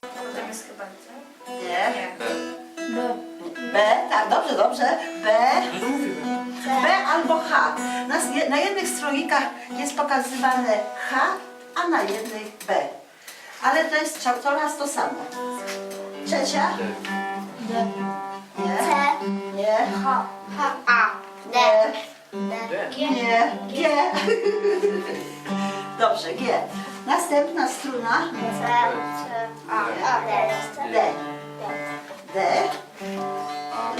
Potem jest chyba C. Nie. Nie. B. B, tak, dobrze, dobrze. B, B albo H. Na, na jednych stronikach jest pokazywane H, a na jednej B. Ale to jest co- coraz to samo. Trzecia? D. Nie. C, Nie. H, H, A, D, Nie. D, G, Nie. G. Dobrze, G. Następna struna. A, A, D, D.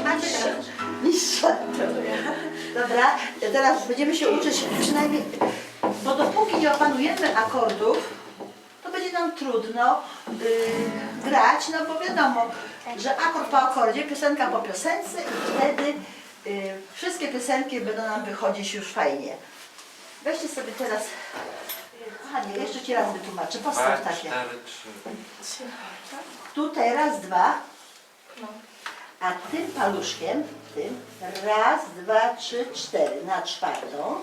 Macie mistrza. Dobra, teraz będziemy się uczyć przynajmniej, bo dopóki nie opanujemy akordów, to będzie nam trudno yy, grać, no bo wiadomo, że akord po akordzie, piosenka po piosence i wtedy yy, wszystkie piosenki będą nam wychodzić już fajnie. Weźcie sobie teraz, yy, kochanie, jeszcze Ci raz wytłumaczę, Dwa, postaw takie. cztery, trzy. Tutaj raz, dwa, No. a tym paluszkiem, tym, raz, dwa, trzy, cztery, na czwartą.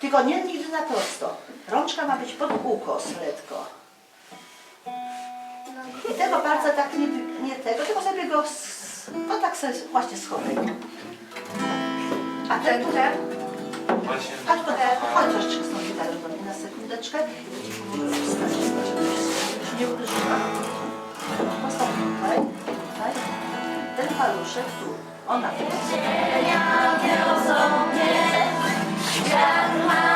Tylko nie nigdy na prosto. Rączka ma być pod ukos lekko. I tego bardzo tak nie, nie tego, tylko sobie go, s- no tak sobie właśnie schowaj. A ten, Ten, ten. Właśnie. chodź, chodź, chodź troszeczkę z tą sekundeczkę. Ja żebyś nie uderzyła. Postaw tutaj, tutaj. Ten paluszek tu. Ona tu. Świat ma